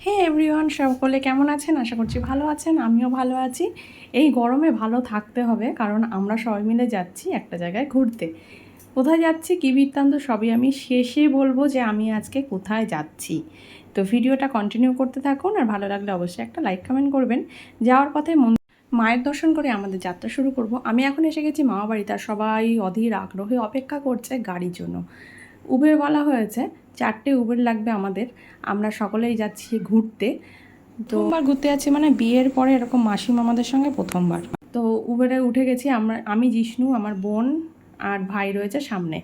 হে everyone সকলে কেমন আছেন? আশা করছি ভালো আছেন, আমিও ভালো আছি। এই গরমে ভালো থাকতে হবে, কারণ আমরা সবাই মিলে যাচ্ছি একটা জায়গায় ঘুরতে। কোথায় যাচ্ছি, কী বৃত্তান্ত, সবই আমি শেষে বলব যে আমি আজকে কোথায় যাচ্ছি। তো ভিডিওটা কন্টিনিউ করতে থাকুন, আর ভালো লাগলে অবশ্যই একটা লাইক কমেন্ট করবেন। যাওয়ার পথে মায়ের দর্শন করে আমাদের যাত্রা শুরু করব। আমি এখন এসে গেছি মামা বাড়িতে আর সবাই অধীর আগ্রহে অপেক্ষা করছে গাড়ির জন্য। উবের বলা হয়েছে। চারটে উবের লাগবে আমাদের। আমরা সকলেই যাচ্ছি ঘুরতে। তো প্রথমবার ঘুরতে যাচ্ছি মানে বিয়ের পরে এরকম মাসিম আমাদের সঙ্গে প্রথমবার। তো উবেরে উঠে গেছি। আমরা আমি জিষ্ণু আমার বোন আর ভাই রয়েছে সামনে।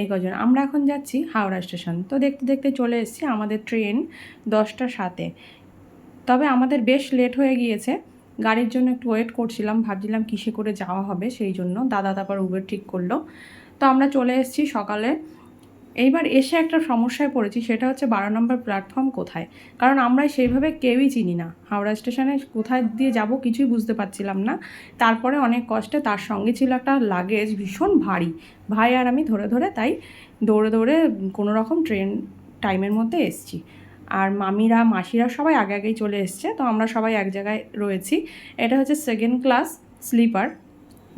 এই কজন। আমরা এখন যাচ্ছি হাওড়া স্টেশন। তো দেখতে দেখতে চলে এসেছি আমাদের ট্রেন দশটা সাতে। তবে আমাদের বেশ লেট হয়ে গিয়েছে। গাড়ির জন্য একটু ওয়েট করছিলাম। ভাবছিলাম কিসে করে যাওয়া হবে সেই জন্য। দাদা তারপর উবের ঠিক করল। তো আমরা চলে এসেছি সকালে। এইবার এসে একটা সমস্যায় পড়েছি, সেটা হচ্ছে বারো নম্বর প্ল্যাটফর্ম কোথায়? কারণ আমরা সেইভাবে কেউই চিনি না। হাওড়া স্টেশনে কোথায় দিয়ে যাব কিছুই বুঝতে পারছিলাম না। তারপরে অনেক কষ্টে তার সঙ্গে ছিল একটা লাগেজ ভীষণ ভারী। ভাই আর আমি ধরে ধরে তাই দৌড়ে দৌড়ে কোনো রকম ট্রেন টাইমের মধ্যে এসছি। আর মামিরা, মাসিরা সবাই আগে আগেই চলে এসছে, তো আমরা সবাই এক জায়গায় রয়েছি। এটা হচ্ছে সেকেন্ড ক্লাস স্লিপার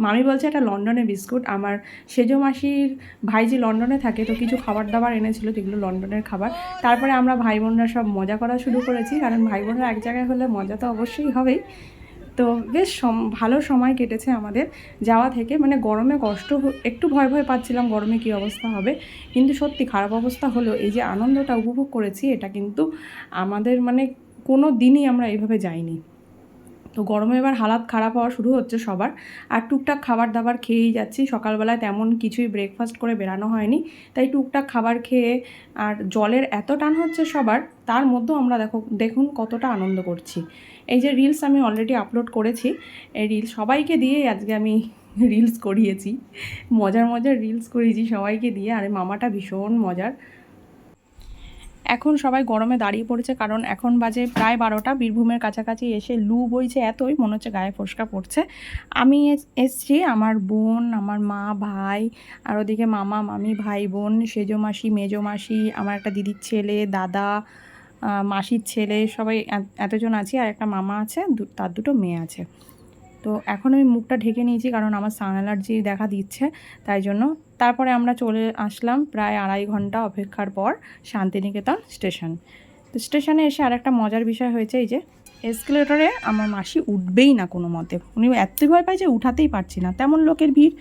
মামি বলছে এটা লন্ডনে বিস্কুট। আমার সেজো মাসির ভাই যে লন্ডনে থাকে, তো কিছু খাবার দাবার এনেছিল যেগুলো লন্ডনের খাবার। তারপরে আমরা ভাই বোনরা সব মজা করা শুরু করেছি, কারণ ভাই বোনরা এক জায়গায় হলে মজা তো অবশ্যই হবেই। তো বেশ ভালো সময় কেটেছে আমাদের যাওয়া থেকে। মানে গরমে কষ্ট একটু ভয় ভয় পাচ্ছিলাম গরমে কী অবস্থা হবে। কিন্তু সত্যি খারাপ অবস্থা হলো, এই যে আনন্দটা উপভোগ করেছি, এটা কিন্তু আমাদের মানে কোনো দিনই আমরা এইভাবে যাইনি। তো গরমে এবার হালাত খারাপ হওয়া শুরু হচ্ছে সবার। আর টুকটাক খাবার দাবার খেয়েই যাচ্ছি। সকালবেলায় তেমন কিছুই ব্রেকফাস্ট করে বেরানো হয়নি। তাই টুকটাক খাবার খেয়ে আর জলের এত টান হচ্ছে সবার, তার মধ্যেও আমরা দেখো, দেখুন কতটা আনন্দ করছি। এই যে রিলস আমি অলরেডি আপলোড করেছি। এই রিলস সবাইকে দিয়ে আজকে আমি রিলস করিয়েছি। মজার মজার রিলস করিয়েছি সবাইকে দিয়ে। আর মামাটা ভীষণ মজার। এখন সবাই গরমে দাঁড়িয়ে পড়েছে, কারণ এখন বাজে প্রায় বারোটা। বীরভূমের কাছাকাছি এসে লু বইছে এতই, মনে হচ্ছে গায়ে ফোসকা পড়ছে। আমি এস- এসছি আমার বোন, আমার মা, ভাই, আর ওদিকে মামা, মামি, ভাই, বোন, সেজো মাসি, মেজো মাসি, আমার একটা দিদির ছেলে, দাদা মাসির ছেলে, সবাই এতজন আছি, আর একটা মামা আছে তার দুটো মেয়ে আছে। তো এখন আমি মুখটা ঢেকে নিয়েছি কারণ আমার সান অ্যালার্জি দেখা দিচ্ছে, তাই জন্য। তারপরে আমরা চলে আসলাম প্রায় আড়াই ঘণ্টা অপেক্ষার পর শান্তিনিকেতন স্টেশন। তো স্টেশনে এসে আরেকটা মজার বিষয় হয়েছে, এই যে এসকেলেটরে আমার মাসি উঠবেই না কোনো মতে। উনি এত ভয় পায় যে উঠাতেই পারছি না। তেমন লোকের ভিড়।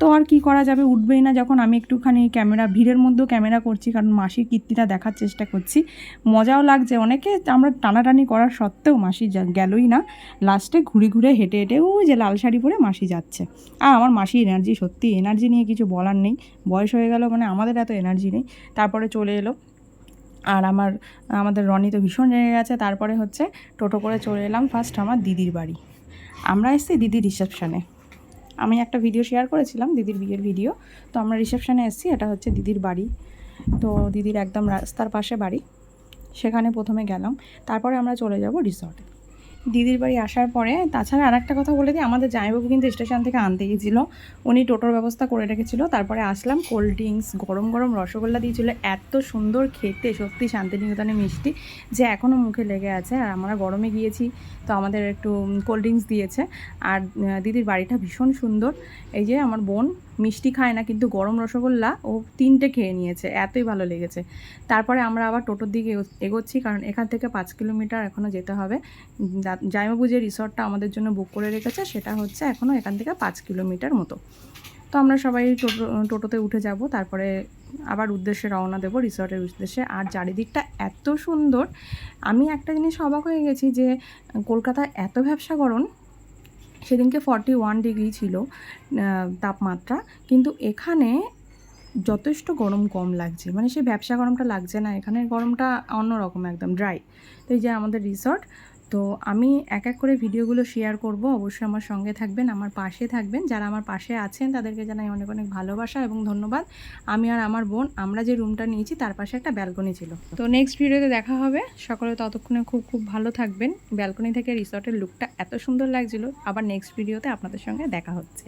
তো আর কি করা যাবে? উঠবেই না যখন আমি একটুখানি ক্যামেরা, ভিড়ের মধ্যেও ক্যামেরা করছি, কারণ মাসির কীর্তিটা দেখার চেষ্টা করছি। মজাও লাগছে। অনেকে আমরা টানাটানি করার সত্ত্বেও মাসি গেলই না। লাস্টে ঘুরে ঘুরে হেঁটে হেঁটে ওই যে লাল শাড়ি পরে মাসি যাচ্ছে। আর আমার মাসি এনার্জি সত্যি এনার্জি নিয়ে কিছু বলার নেই। বয়স হয়ে গেল মানে আমাদের এত এনার্জি নেই। তারপরে চলে এলো। আর আমার, আমাদের রনি তো ভীষণ রেগে গেছে। তারপরে হচ্ছে টোটো করে চলে এলাম ফার্স্ট আমার দিদির বাড়ি। আমরা এসেছি দিদির রিসেপশানে। আমি একটা ভিডিও শেয়ার করেছিলাম, দিদির বিয়ের ভিডিও তো আমরা রিসেপশানে এসেছি, এটা হচ্ছে দিদির বাড়ি। তো দিদির একদম রাস্তার পাশে বাড়ি। সেখানে প্রথমে গেলাম। তারপরে আমরা চলে যাব রিসর্টে দিদির বাড়ি আসার পরে, তাছাড়া আর একটা কথা বলে দিই, আমাদের জামাইবাবু কিন্তু স্টেশন থেকে আনতে গিয়েছিল উনি টোটোর ব্যবস্থা করে রেখেছিল, তারপরে আসলাম কোল্ড ড্রিঙ্কস গরম গরম রসগোল্লা দিয়েছিল। এত সুন্দর খেতে, সত্যি শান্তিনিকেতনে মিষ্টি, যে এখনও মুখে লেগে আছে। আর আমরা গরমে গিয়েছি, তো আমাদের একটু কোল্ড ড্রিঙ্কস দিয়েছে। আর দিদির বাড়িটা ভীষণ সুন্দর। এই যে আমার বোন মিষ্টি খায় না, কিন্তু গরম রসগোল্লা ও তিনটে খেয়ে নিয়েছে, এতই ভালো লেগেছে। তারপরে আমরা আবার টোটোর দিকে এগো- এগোচ্ছি, কারণ এখান থেকে পাঁচ কিলোমিটার এখনও যেতে হবে। জা- জামাইবাবু যে রিসর্টটা আমাদের জন্য বুক করে রেখেছে, সেটা হচ্ছে এখনও এখান থেকে পাঁচ কিলোমিটার মতো। তো আমরা সবাই টোটো, টোটোতে উঠে যাব, তারপরে আবার উদ্দেশ্যে রওনা দেবো রিসর্টের উদ্দেশ্যে। আর চারিদিকটা এত সুন্দর, আমি একটা জিনিস অবাক হয়ে গেছি যে, কলকাতায় এত ব্যবসা গরম সেদিনকে ফর্টি ওয়ান ডিগ্রি ছিল তাপমাত্রা। কিন্তু এখানে যথেষ্ট গরম কম লাগছে। মানে সেই ব্যবসা গরমটা লাগছে না, এখানের গরমটা অন্যরকম একদম ড্রাই তো এই যে আমাদের রিসর্ট তো আমি এক এক করে ভিডিওগুলো শেয়ার করব। অবশ্যই আমার সঙ্গে থাকবেন, আমার পাশে থাকবেন। যারা আমার পাশে আছেন, তাদেরকে জানাই অনেক অনেক ভালোবাসা এবং ধন্যবাদ। আমি আর আমার বোন, আমরা যে রুমটা নিয়েছি, তার পাশে একটা ব্যালকনি ছিল। তো নেক্সট ভিডিওতে দেখা হবে। সকলে ততক্ষণে খুব খুব ভালো থাকবেন। ব্যালকনি থেকে রিসর্টের লুকটা এত সুন্দর লাগছিল। আবার নেক্সট ভিডিওতে আপনাদের সঙ্গে দেখা হচ্ছে।